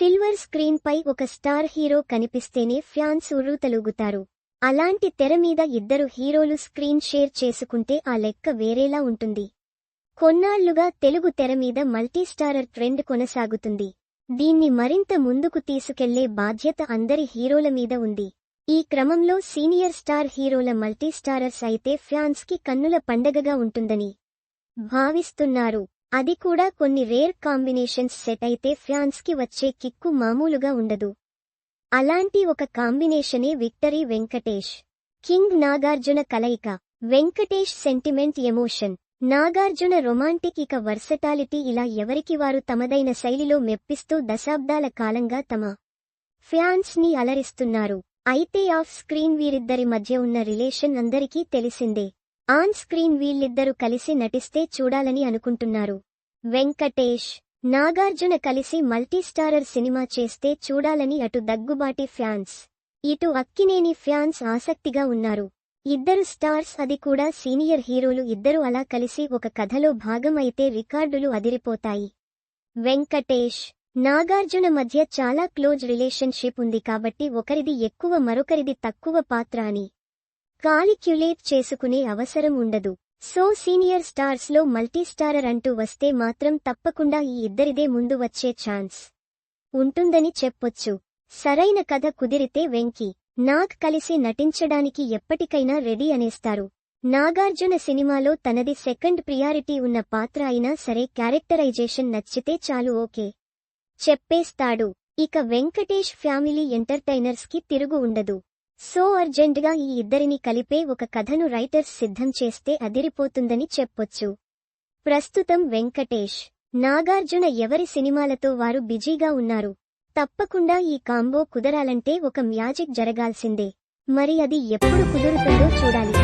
Silver screen పై ఒక star hero కనిపిస్తేనే ఫ్యాన్స్ ఉర్రూతలూగుతారు అలాంటి తెర మీద ఇద్దరు హీరోలు స్క్రీన్ షేర్ చేసుకుంటే ఆ లెక్క వేరేలా ఉంటుంది. కొన్నాళ్ళుగా తెలుగు తెర మీద మల్టీస్టారర్ ట్రెండ్ కొనసాగుతుంది. దీన్ని మరింత ముందుకు తీసుకెళ్ళే బాధ్యత అందరి హీరోల మీద ఉంది. ఈ క్రమంలో సీనియర్ స్టార్ హీరోల మల్టీస్టారర్స్ అయితే ఫ్యాన్స్కి కన్నుల పండగగా ఉంటుందని భావిస్తున్నారు. అది కూడా కొన్ని రేర్ కాంబినేషన్స్ సెట్ అయితే ఫ్యాన్స్కి వచ్చే కిక్కు మామూలుగా ఉండదు. అలాంటి ఒక కాంబినేషనే విక్టరీ వెంకటేష్. కింగ్ నాగార్జున కలయిక. Venkatesh sentiment emotion. Nagarjuna romantic ఇక వర్సటాలిటీ ఇలా ఎవరికి వారు తమదైన శైలిలో మెప్పిస్తూ దశాబ్దాల కాలంగా తమ ఫ్యాన్స్ని అలరిస్తున్నారు. అయితే ఆఫ్ స్క్రీన్ వీరిద్దరి మధ్య ఉన్న రిలేషన్ అందరికీ తెలిసిందే. ఆన్ స్క్రీన్ వీళ్ళిద్దరూ కలిసి నటిస్తే చూడాలని అనుకుంటున్నారు. వెంకటేష్ నాగార్జున కలిసి మల్టీస్టారర్ సినిమా చేస్తే చూడాలని అటు దగ్గుబాటి ఫ్యాన్స్ ఇటు అక్కినేని ఫ్యాన్స్ ఆసక్తిగా ఉన్నారు. ఇద్దరు స్టార్స్ అది కూడా సీనియర్ హీరోలు ఇద్దరు అలా కలిసి ఒక కథలో భాగం అయితే రికార్డులు అదిరిపోతాయి. వెంకటేష్ నాగార్జున మధ్య చాలా క్లోజ్ రిలేషన్షిప్ ఉంది కాబట్టి ఒకరిది ఎక్కువ మరొకరిది తక్కువ పాత్ర అని. కాలిక్యులేట్ చేసుకునే అవసరం ఉండదు. సో సీనియర్ స్టార్స్లో మల్టీస్టారర్ అంటూ వస్తే మాత్రం తప్పకుండా ఈ ఇద్దరిదే ముందు వచ్చే ఛాన్స్. ఉంటుందని చెప్పొచ్చు. సరైన కథ కుదిరితే వెంకీ నాగ్ కలిసి నటించడానికి ఎప్పటికైనా రెడీ అనేస్తారు. నాగార్జున సినిమాలో తనది సెకండ్ ప్రియారిటీ ఉన్న పాత్ర అయినా సరే క్యారెక్టరైజేషన్ నచ్చితే చాలు ఓకే. చెప్పేస్తాడు. ఇక వెంకటేష్ ఫ్యామిలీ ఎంటర్టైనర్స్కి తిరుగు ఉండదు. సో అర్జెంటుగా ఈ ఇద్దరిని కలిపే ఒక కథను రైటర్స్ సిద్ధం చేస్తే అదిరిపోతుందని చెప్పొచ్చు. ప్రస్తుతం వెంకటేష్ నాగార్జున ఎవరి సినిమాలతో వారు బిజీగా ఉన్నారు? తప్పకుండా ఈ కాంబో కుదరాలంటే ఒక మ్యాజిక్ జరగాల్సిందే. మరి అది ఎప్పుడు కుదురుతుందో చూడాలి.